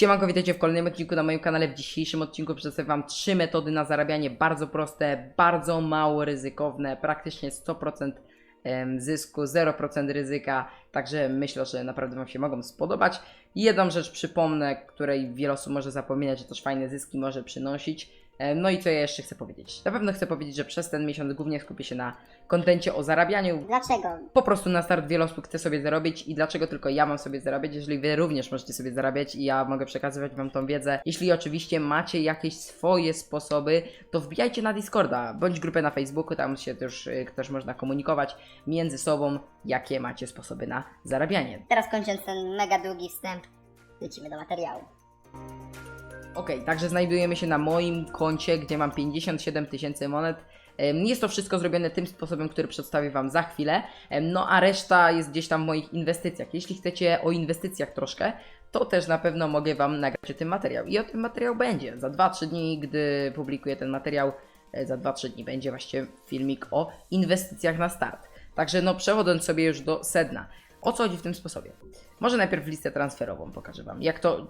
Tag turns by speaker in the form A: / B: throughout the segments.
A: Siemanko, witajcie w kolejnym odcinku na moim kanale. W dzisiejszym odcinku przedstawię Wam trzy metody na zarabianie, bardzo proste, bardzo mało ryzykowne, praktycznie 100% em, zysku, 0% ryzyka, także myślę, że naprawdę Wam się mogą spodobać. Jedną rzecz przypomnę, której wiele osób może zapominać, że też fajne zyski może przynosić. Em, No i co ja jeszcze chcę powiedzieć? Na pewno chcę powiedzieć, że przez ten miesiąc głównie skupię się na kontencie o zarabianiu,
B: Dlaczego?
A: po prostu na start wiele osób chce sobie zarobić i dlaczego tylko ja mam sobie zarabiać, jeżeli wy również możecie sobie zarabiać i ja mogę przekazywać wam tą wiedzę. Jeśli oczywiście macie jakieś swoje sposoby, to wbijajcie na Discorda bądź grupę na Facebooku, tam się też, y, też można komunikować między sobą, jakie macie sposoby na zarabianie.
B: Teraz kończąc ten mega długi wstęp, lecimy do materiału.
A: Okej, także znajdujemy się na moim koncie, gdzie mam 57 tysięcy monet. Jest to wszystko zrobione tym sposobem, który przedstawię Wam za chwilę. No a reszta jest gdzieś tam w moich inwestycjach. Jeśli chcecie o inwestycjach troszkę, to też na pewno mogę Wam nagrać o tym materiał. I o tym materiał będzie. Za 2-3 dni, gdy publikuję ten materiał, e, za 2-3 dni będzie właśnie filmik o inwestycjach na start. Także no przechodząc sobie już do sedna. O co chodzi w tym sposobie? Może najpierw listę transferową pokażę Wam. Jak to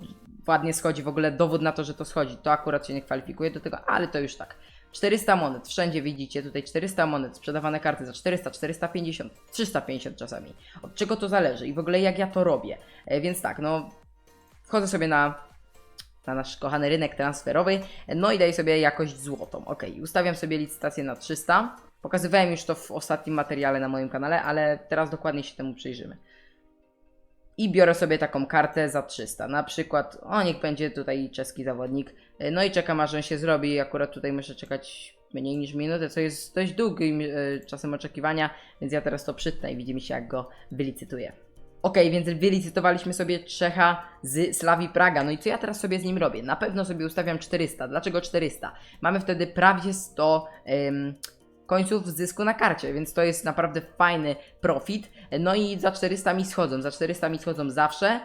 A: ładnie schodzi, w ogóle dowód na to, że to schodzi. To akurat się nie kwalifikuje do tego, ale to już tak. 400 monet, wszędzie widzicie tutaj 400 monet, sprzedawane karty za 400, 450, 350 czasami. Od czego to zależy i w ogóle jak ja to robię. E, więc tak, no wchodzę sobie na, na nasz kochany rynek transferowy, no i daję sobie jakość złotą. Ok, ustawiam sobie licytację na 300. Pokazywałem już to w ostatnim materiale na moim kanale, ale teraz dokładnie się temu przyjrzymy i biorę sobie taką kartę za 300. Na przykład, o niech będzie tutaj czeski zawodnik. Y, No i czekam aż on się zrobi. Akurat tutaj muszę czekać mniej niż minutę, co jest dość długim y, czasem oczekiwania, więc ja teraz to przytnę i widzimy się jak go wylicytuję. Ok, więc wylicytowaliśmy sobie Czecha z Slawi Praga. No i co ja teraz sobie z nim robię? Na pewno sobie ustawiam 400. Dlaczego 400? Mamy wtedy prawie 100 ym, końców zysku na karcie, więc to jest naprawdę fajny profit. No i za 400 mi schodzą, za 400 mi schodzą zawsze,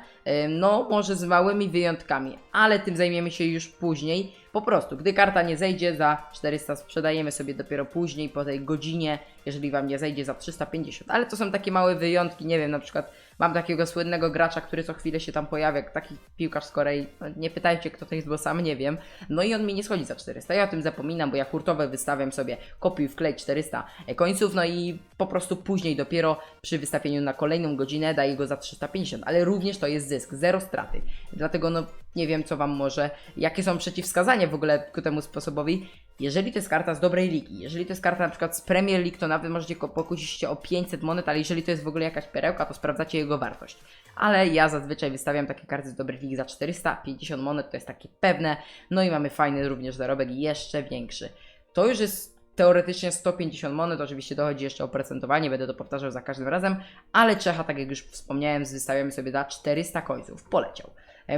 A: no może z małymi wyjątkami, ale tym zajmiemy się już później. Po prostu, gdy karta nie zejdzie za 400, sprzedajemy sobie dopiero później, po tej godzinie, jeżeli Wam nie zejdzie za 350. Ale to są takie małe wyjątki, nie wiem, na przykład mam takiego słynnego gracza, który co chwilę się tam pojawia, taki piłkarz z Korei, no, nie pytajcie kto to jest, bo sam nie wiem. No i on mi nie schodzi za 400, ja o tym zapominam, bo ja hurtowe wystawiam sobie kopiuj wklej 400 końców, no i po prostu później dopiero przy wystawieniu na kolejną godzinę daję go za 350, ale również to jest zysk, zero straty. Dlatego no nie wiem co Wam może, jakie są przeciwwskazania w ogóle ku temu sposobowi. Jeżeli to jest karta z dobrej ligi, jeżeli to jest karta na przykład z Premier League, to nawet możecie pokusić się o 500 monet, ale jeżeli to jest w ogóle jakaś perełka, to sprawdzacie jego wartość. Ale ja zazwyczaj wystawiam takie karty z dobrej ligi za 450 monet, to jest takie pewne. No i mamy fajny również zarobek jeszcze większy. To już jest teoretycznie 150 monet, oczywiście dochodzi jeszcze oprocentowanie, będę to powtarzał za każdym razem, ale Czecha, tak jak już wspomniałem, wystawiamy sobie za 400 końców. Poleciał.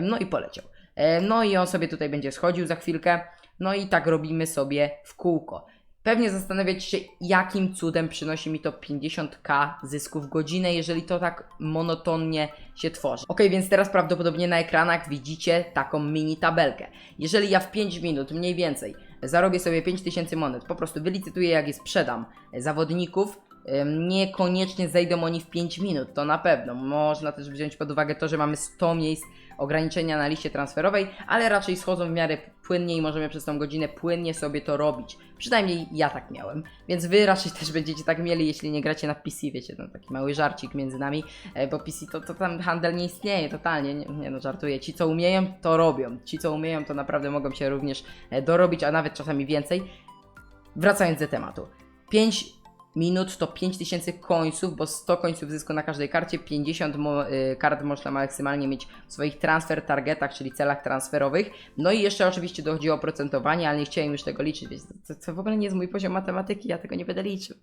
A: No i poleciał. No i on sobie tutaj będzie schodził za chwilkę. No i tak robimy sobie w kółko. Pewnie zastanawiacie się, jakim cudem przynosi mi to 50k zysku w godzinę, jeżeli to tak monotonnie się tworzy. Ok, więc teraz prawdopodobnie na ekranach widzicie taką mini tabelkę. Jeżeli ja w 5 minut mniej więcej zarobię sobie 5000 monet, po prostu wylicytuję jak je sprzedam zawodników, Niekoniecznie zejdą oni w 5 minut, to na pewno. Można też wziąć pod uwagę to, że mamy 100 miejsc ograniczenia na liście transferowej, ale raczej schodzą w miarę płynnie i możemy przez tą godzinę płynnie sobie to robić. Przynajmniej ja tak miałem. Więc wy raczej też będziecie tak mieli, jeśli nie gracie na PC, wiecie, no taki mały żarcik między nami, e, bo PC to, to tam handel nie istnieje totalnie, nie, nie no żartuję. Ci co umieją, to robią. Ci co umieją, to naprawdę mogą się również e, dorobić, a nawet czasami więcej. Wracając do tematu. 5 minut to 5000 końców, bo 100 końców zysku na każdej karcie, 50 mo- y, kart można maksymalnie mieć w swoich transfer targetach, czyli celach transferowych. No i jeszcze oczywiście dochodzi o oprocentowanie, ale nie chciałem już tego liczyć, więc to, to w ogóle nie jest mój poziom matematyki, ja tego nie będę liczył.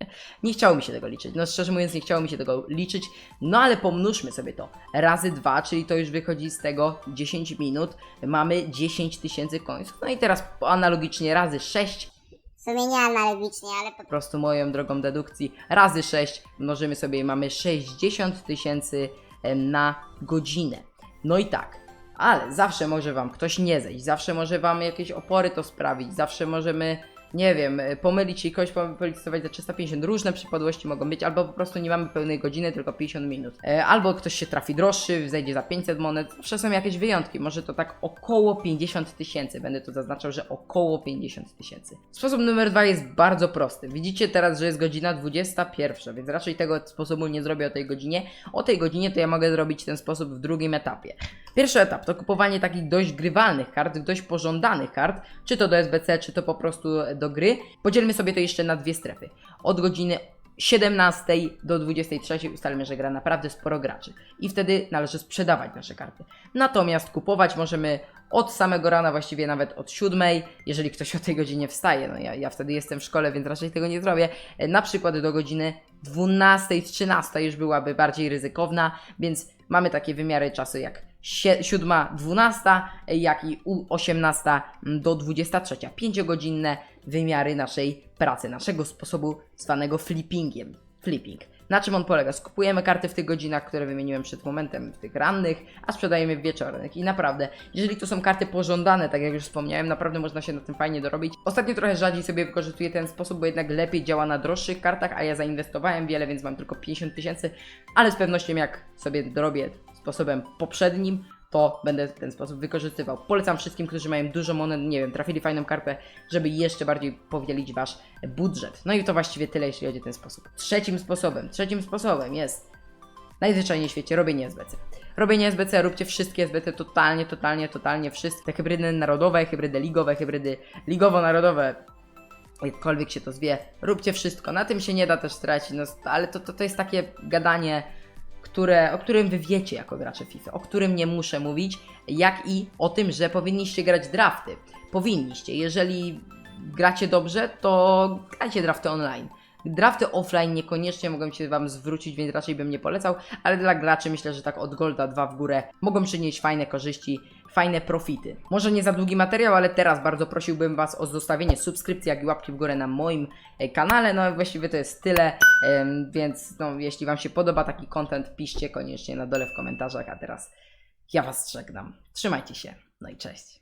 A: Nie chciało mi się tego liczyć, no szczerze mówiąc nie chciało mi się tego liczyć, no ale pomnóżmy sobie to razy 2, czyli to już wychodzi z tego 10 minut, mamy 10 tysięcy końców. No i teraz analogicznie razy 6
B: W nie analogicznie, ale po
A: prostu moją drogą dedukcji razy 6 mnożymy sobie i mamy 60 tysięcy na godzinę. No i tak, ale zawsze może Wam ktoś nie zejść, zawsze może Wam jakieś opory to sprawić, zawsze możemy nie wiem, y, pomylić się i kogoś policytować za 350. Różne przypadłości mogą być, albo po prostu nie mamy pełnej godziny, tylko 50 minut. E, Albo ktoś się trafi droższy, zejdzie za 500 monet. Zawsze są jakieś wyjątki. Może to tak około 50 tysięcy. Będę tu zaznaczał, że około 50 tysięcy. Sposób numer dwa jest bardzo prosty. Widzicie teraz, że jest godzina 21, więc raczej tego sposobu nie zrobię o tej godzinie. O tej godzinie to ja mogę zrobić ten sposób w drugim etapie. Pierwszy etap to kupowanie takich dość grywalnych kart, dość pożądanych kart, czy to do SBC, czy to po prostu do gry. Podzielmy sobie to jeszcze na dwie strefy. Od godziny 17 do 23 ustalmy, że gra naprawdę sporo graczy i wtedy należy sprzedawać nasze karty. Natomiast kupować możemy od samego rana, właściwie nawet od 7, jeżeli ktoś o tej godzinie wstaje. No ja, ja wtedy jestem w szkole, więc raczej tego nie zrobię. Na przykład do godziny 12, 13 już byłaby bardziej ryzykowna, więc mamy takie wymiary czasu jak 7, 12, jak i u 18 do 23. 5-godzinne wymiary naszej pracy, naszego sposobu zwanego flippingiem. Flipping. Na czym on polega? Skupujemy karty w tych godzinach, które wymieniłem przed momentem, w tych rannych, a sprzedajemy w wieczornych. I naprawdę, jeżeli to są karty pożądane, tak jak już wspomniałem, naprawdę można się na tym fajnie dorobić. Ostatnio trochę rzadziej sobie wykorzystuję ten sposób, bo jednak lepiej działa na droższych kartach, a ja zainwestowałem wiele, więc mam tylko 50 tysięcy, ale z pewnością jak sobie dorobię sposobem poprzednim, to będę w ten sposób wykorzystywał. Polecam wszystkim, którzy mają dużo monet, nie wiem, trafili fajną kartę, żeby jeszcze bardziej powielić wasz budżet. No i to właściwie tyle, jeśli chodzi o ten sposób. Trzecim sposobem, trzecim sposobem jest najzwyczajniej w świecie robienie SBC. Robienie SBC, róbcie wszystkie SBC totalnie, totalnie, totalnie wszystkie. Te hybrydy narodowe, hybrydy ligowe, hybrydy ligowo-narodowe, jakkolwiek się to zwie, róbcie wszystko. Na tym się nie da też stracić, no, ale to, to, to jest takie gadanie, które, o którym wy wiecie jako gracze FIFA, o którym nie muszę mówić, jak i o tym, że powinniście grać drafty. Powinniście. Jeżeli gracie dobrze, to grajcie drafty online. Drafty offline niekoniecznie mogą się Wam zwrócić, więc raczej bym nie polecał, ale dla graczy myślę, że tak od Golda 2 w górę mogą przynieść fajne korzyści, fajne profity. Może nie za długi materiał, ale teraz bardzo prosiłbym Was o zostawienie subskrypcji, jak i łapki w górę na moim e, kanale. No właściwie to jest tyle, więc no, jeśli Wam się podoba taki content, piszcie koniecznie na dole w komentarzach, a teraz ja Was żegnam. Trzymajcie się, no i cześć.